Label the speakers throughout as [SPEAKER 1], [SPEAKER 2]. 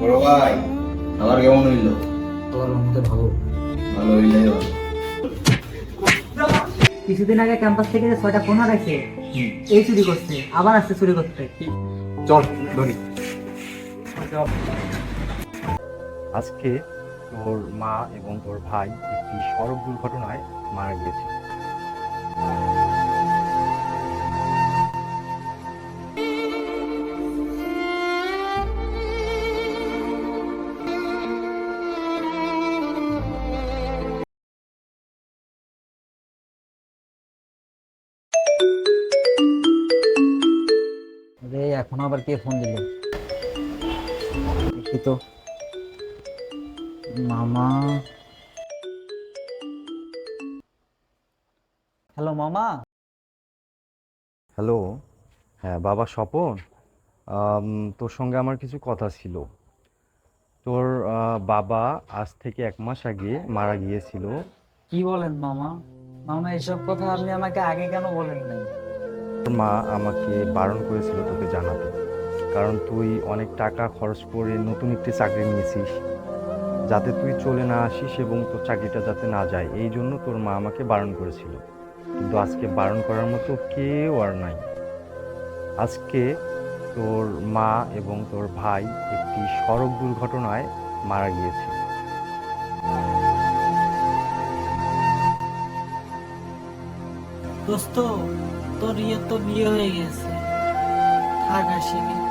[SPEAKER 1] বড় ভাই আমার কেমন হইল?
[SPEAKER 2] রহমতে ভালো।
[SPEAKER 1] ভালো হইলে
[SPEAKER 3] কিছুদিন আগে ক্যাম্পাস থেকে যে ছয়টা ফোন হারাইছে এই চুরি করছে আবার আসছে চুরি করতে।
[SPEAKER 2] চল ধরি।
[SPEAKER 4] আজকে তোর মা এবং তোর ভাই একটি সড়ক দুর্ঘটনায় মারা গিয়েছে।
[SPEAKER 2] এখন আবার কে ফোন দিল? দেখি তো। মামা। হ্যালো মামা।
[SPEAKER 4] হ্যালো হ্যাঁ বাবা স্বপন। তোর সঙ্গে আমার কিছু কথা ছিল। তোর বাবা আজ থেকে এক মাস আগে মারা গিয়েছিল।
[SPEAKER 2] কি বলেন মামা? মামা এসব কথা আপনি আমাকে আগে কেন বলেন নাই?
[SPEAKER 4] মা আমাকে বারণ করেছিল তোকে জানাতে। কারণ তুই অনেক টাকা খরচ করে নতুন একটি চাকরি নিয়েছিস। যাতে তুই চলে না আসিস এবং তোর চাকরিটা যাতে না যায়, এই জন্য তোর মা আমাকে বারণ করেছিল। কিন্তু আজকে বারণ করার মতো কেউ আর নাই। আজকে তোর মা এবং তোর ভাই একটি সড়ক দুর্ঘটনায় মারা গিয়েছে।
[SPEAKER 5] দোস্ত তোর ইয়ে তো বিয়ে হয়ে গেছে। থাক আসিনি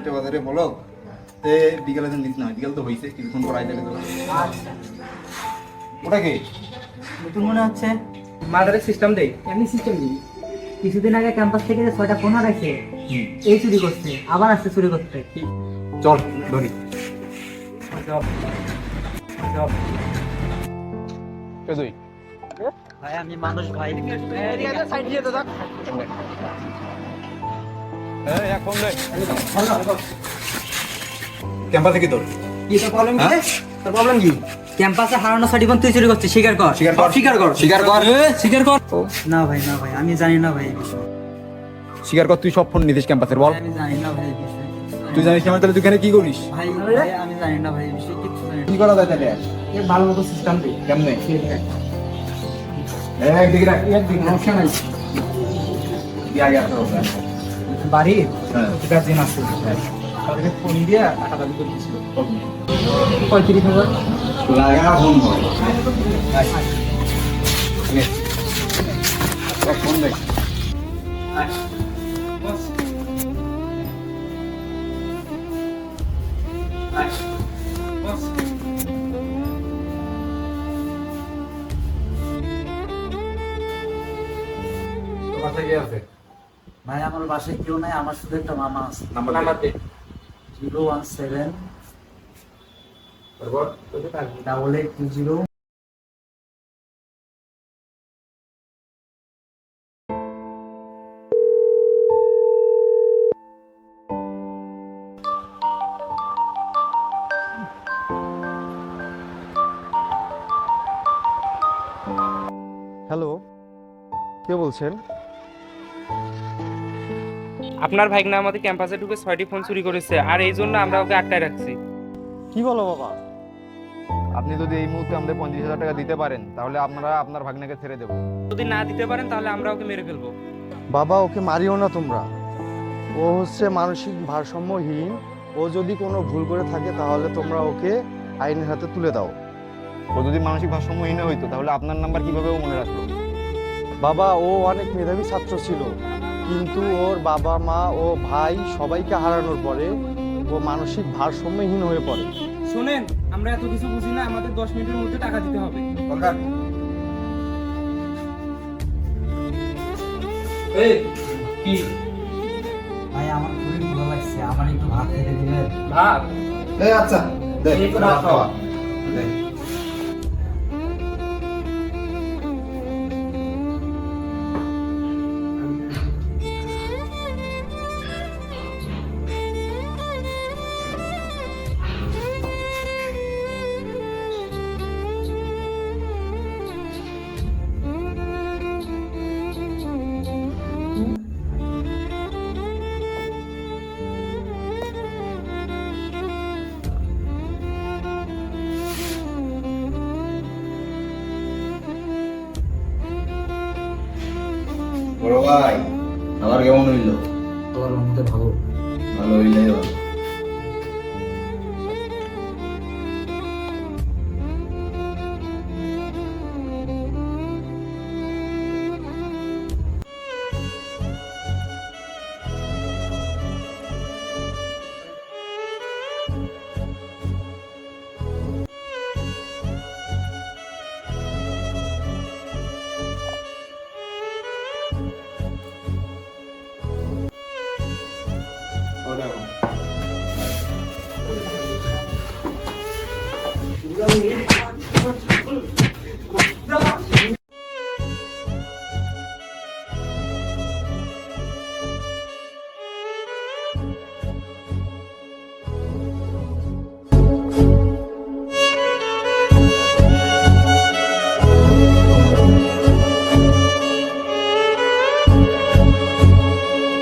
[SPEAKER 1] চারটে বাজারে বলো তে বিকেলে দিন দিস না বিকেল তো হয়েছে কিছুক্ষণ পর আইলে তো ওটা কি?
[SPEAKER 3] নতুন মনে হচ্ছে।
[SPEAKER 6] মাদারের সিস্টেম দেই
[SPEAKER 3] এমনি সিস্টেম দিই। কিছুদিন আগে ক্যাম্পাস থেকে যে ছয়টা ফোন হারাইছে এই চুরি করছে আবার আসছে চুরি করতে।
[SPEAKER 2] চল ধরি।
[SPEAKER 6] কে তুই
[SPEAKER 2] ভাই আমি মানুষ ভাই।
[SPEAKER 1] ক্যাম্পাস থেকে
[SPEAKER 3] কি তো? তোর প্রবলেম কি? ক্যাম্পাসে হারানো সার্টিফিকেট তুই চুরি করছিস স্বীকার কর।
[SPEAKER 1] স্বীকার কর।
[SPEAKER 3] স্বীকার কর।
[SPEAKER 1] স্বীকার কর।
[SPEAKER 3] স্বীকার কর। না ভাই না ভাই আমি জানি না ভাই
[SPEAKER 1] স্বীকার কর তুই সব ফোন নিতিস ক্যাম্পাসের বল।
[SPEAKER 3] আমি জানি না ভাই
[SPEAKER 1] তুই জানিস আমার তাহলে তুই এখানে কি করিস?
[SPEAKER 3] ভাই আমি জানি না ভাই এই কিছু জানি
[SPEAKER 1] কি করা যায় তাহলে?
[SPEAKER 3] না ভালো মতো সিস্টেম দিই
[SPEAKER 1] কেমনে? একদিকে রাখ।
[SPEAKER 3] সমস্যা নাই।
[SPEAKER 1] দিয়ে আগে আসতে হবে
[SPEAKER 3] বাড়ি
[SPEAKER 1] হ্যাঁ।
[SPEAKER 3] গার্জেন আছে তাদেরকে ফোন দিয়ে টাকা দাবি করে দিয়েছিল। পঁয়ত্রিশ হাজার।
[SPEAKER 1] লাগা ফোন হয়। এক ফোন দেখ। থেকে আছে
[SPEAKER 2] ভাই আমার বাসায় কেউ নাই আমার শুধু একটা মামা আছে।
[SPEAKER 1] নাম্বার
[SPEAKER 6] দে
[SPEAKER 2] জিরো ওয়ান সেভেন
[SPEAKER 1] তারপর?
[SPEAKER 2] Double eight two zero.
[SPEAKER 4] Hello কে বলছেন?
[SPEAKER 6] আপনার ভাইগনা আমাদের ক্যাম্পাসে ঢুকে ছয়টি ফোন চুরি করেছে আর এই জন্য আমরা ওকে আটকায় রাখছি।
[SPEAKER 4] কি বলো বাবা?
[SPEAKER 1] আপনি যদি এই মুহূর্তে আমাদের পঁয়ত্রিশ হাজার টাকা দিতে পারেন তাহলে আমরা আপনার ভাগ্নেকে ছেড়ে দেবো।
[SPEAKER 6] যদি না দিতে পারেন তাহলে আমরা ওকে মেরে ফেলব।
[SPEAKER 7] বাবা ওকে মারিও না তোমরা। ও হচ্ছে মানসিক ভারসাম্যহীন। ও যদি কোনো ভুল করে থাকে তাহলে তোমরা ওকে আইনের হাতে তুলে দাও।
[SPEAKER 1] ও যদি মানসিক ভারসাম্যহীন হইতো তাহলে আপনার নাম্বার কীভাবে ও মনে রাখল?
[SPEAKER 7] বাবা ও অনেক মেধাবী ছাত্র ছিল। কিন্তু ওর বাবা মা ও ভাই সবাইকে হারানোর পরে ও মানসিক ভারসাম্যহীন হয়ে পড়ে।
[SPEAKER 6] শোনেন আমরা এত কিছু বুঝি না আমাদের দশ মিনিটের মধ্যে টাকা দিতে হবে। এই কি?
[SPEAKER 2] ভাই আমার খুবই ভালো লাগছে আমার একটু ভাত খেতে দিবেন?
[SPEAKER 6] ভাত?
[SPEAKER 1] এই আচ্ছা দে
[SPEAKER 6] এই করে
[SPEAKER 1] ভাত
[SPEAKER 6] রাখো।
[SPEAKER 1] খাওয়া? দে বড় ভাই আমার কেমন হইল?
[SPEAKER 2] তোমার মধ্যে ভালো।
[SPEAKER 1] ভালো হইলে ভালো
[SPEAKER 3] Ulan,